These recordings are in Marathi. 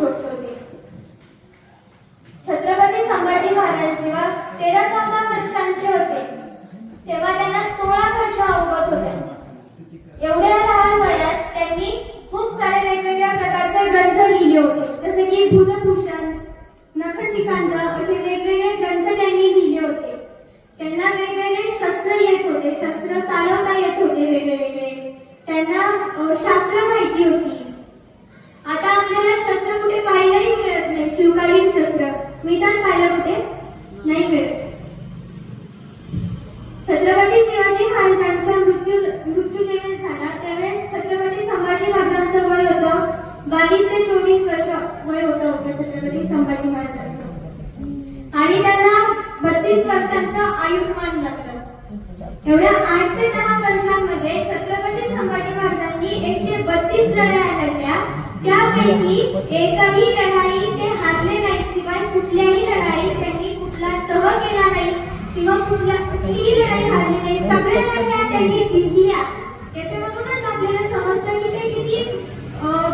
होत होते. छत्रपती संभाजी महाराज जेव्हा तेरा चौदा वर्षांचे होते तेव्हा त्यांना सोळा वर्ष अवगत होते एवढ्या लहान वयात त्यांनी खूप सारे वेगवेगळ्या प्रकारचे ग्रंथ लिहिले होते. जसे की भूतभूषण नखशिकांत असे वेगवेगळे ग्रंथ त्यांनी लिहिले होते त्यांना वेगवेगळे शस्त्र येत होते शस्त्र चालवता येत होते वेगळे वेगळे त्यांना अ, शास्त्र माहिती होती आता आपल्याला शस्त्र कुठे पाहायलाही मिळत नाही शिवकालीन शस्त्र मिळतात पाहायला कुठे नाही मिळत छत्रपती मृत्यू मृत्यू झाला त्यावेळेस छत्रपती संभाजी महाराजांचं वय होतं बावीस ते चोवीस वर्ष वय होतं होतं छत्रपती संभाजी महाराजांचं. आणि त्यांना बत्तीस वर्षांचं लागलं. एवढ्या आठ ते दहा वर्षांमध्ये छत्रपती संभाजी महाराजांनी एकशे बत्तीस लढाया लढल्या. त्यापैकी एकही लढाई ते हारले नाही शिवाय कुठल्याही लढाई त्यांनी कुठला तह केला नाही किंवा कुठल्या कुठलीही लढाई हारली नाही. सगळ्या लढाया त्यांनी जिंकल्या. याच्यावरूनच आपल्याला समजतं की ते किती अं,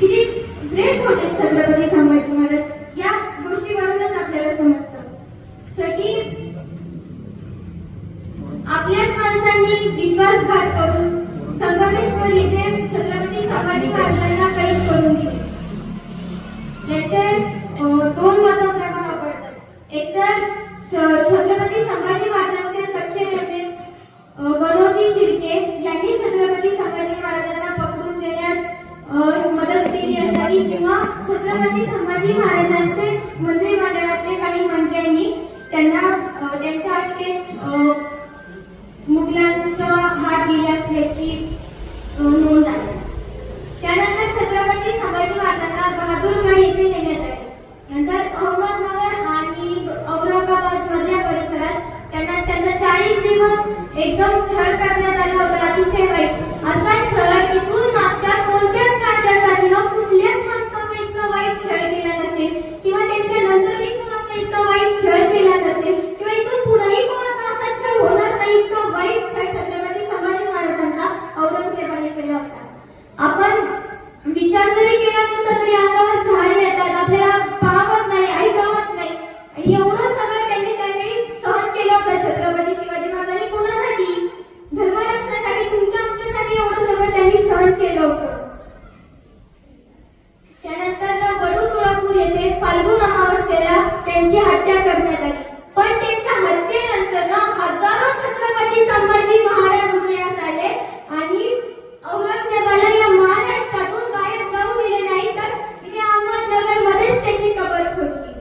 किती ग्रेट होते छत्रपती संभाजी महाराज. या गोष्टीवरूनच आपल्याला समजतं. साठी आपल्याच माणसांनी विश्वासघात करून संगमेश्वर येथे छत्रपती संभाजी महाराजांना कैद करून दिले. याचे छत्रपती संभाजी महाराजांचे मंत्रिमंडळातले काही मंत्र्यांनी त्यांना त्यांच्या अटके मुघलांचा हात दिले असल्याची नोंद आहे. त्यानंतर छत्रपती संभाजी महाराजांना बहादूरगड येथे नेण्यात आले. नंतर अहमदनगर आणि औरंगाबाद मधल्या परिसरात त्यांना त्यांना चाळीस दिवस एकदम छळ करण्यात आला होता अतिशय वाईट असा छळ इथून मागच्या कोणत्याच राज्याचा किंवा कुठल्याच माणसाचा इतका वाईट छळ केला नसेल किंवा त्यांच्या नंतरही कोणाचा इतका वाईट छळ केला नसेल किंवा इथून पुढेही कोणाचा असा छळ होणार नाही इतका वाईट छळ छत्रपती संभाजी महाराजांचा औरंगजेबाने केला होता आपण विचार जरी केला नसता तरी अंगावर शहारे येतात आपल्याला पाहत नाही ऐकवत नाही आणि एवढं सगळं त्यांनी त्यावेळी सहन केलं होतं छत्रपती शिवाजी महाराजांनी कोणासाठी धर्मरक्षणासाठी तुमच्या आमच्यासाठी एवढं सगळं त्यांनी सहन केलं होतं त्यानंतर वडू तुळापूर येथे फाल्गुन अमावस्येला त्यांची हत्या करण्यात आली पण त्यांच्या हत्येनंतर ना हजारो छत्रपती संभाजी महाराज उदयास आले आणि औरंगजेबाला या महाराष्ट्रातून बाहेर जाऊ दिले नाही तर तिथे अहमदनगर मध्येच त्याची कबर खोदली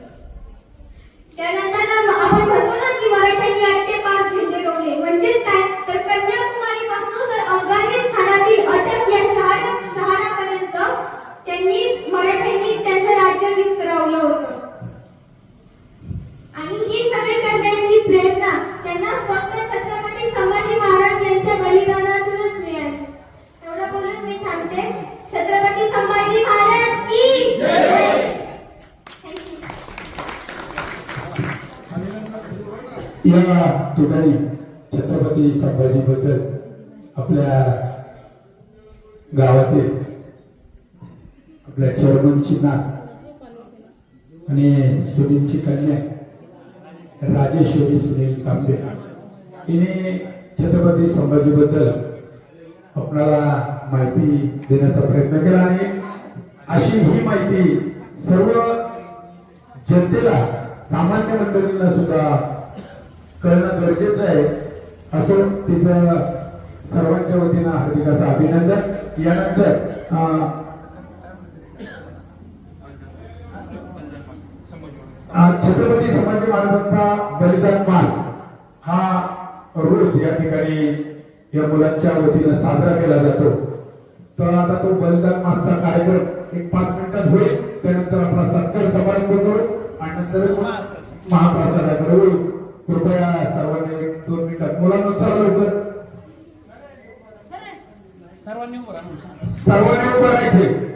त्यानंतर ना आपण म्हणतो ना की मराठ्यांनी अटके पाच झेंडे रोवले म्हणजेच काय तर कन्याकुमारी पासून तर अफगाणिस्तानातील अटक या शहरा शहरापर्यंत त्यांनी मराठ्यांनी त्यांचं राज्य विस्तारवलं होतं आणि ही सगळे करण्याची प्रेरणा त्यांना फक्त छत्रपती संभाजी महाराज यांच्या बलिदानातूनच मिळाली एवढं बोलून मी थांबते छत्रपती संभाजी महाराज की Thank you. या ठिकाणी छत्रपती संभाजी बद्दल आपल्या गावातील आपल्या चेअरमनची ना आणि सुनीलची कन्या राजेश्वरी सुनील तांबे. हिने छत्रपती संभाजीबद्दल आपणाला माहिती देण्याचा प्रयत्न केला आणि अशी ही माहिती सर्व जनतेला सामान्य मंडळींना सुद्धा कळणं गरजेचं आहे. असं तिचं सर्वांच्या वतीनं हार्दिक असं अभिनंदन. यानंतर छत्रपती संभाजी महाराजांचा बलिदान मास हा रोज या ठिकाणी या मुलांच्या वतीनं साजरा केला जातो. तर आता तो बलिदान मासचा कार्यक्रम एक पाच मिनिटात होईल. त्यानंतर आपला सत्कार समारंभ करू आणि नंतर महाप्रसादाकडे होईल. कृपया सर्वांनी एक दोन मिनिटात मुलांना चला लवकर. सर्वांनी उभं राहा. सर्वांनी उभं राहायचे.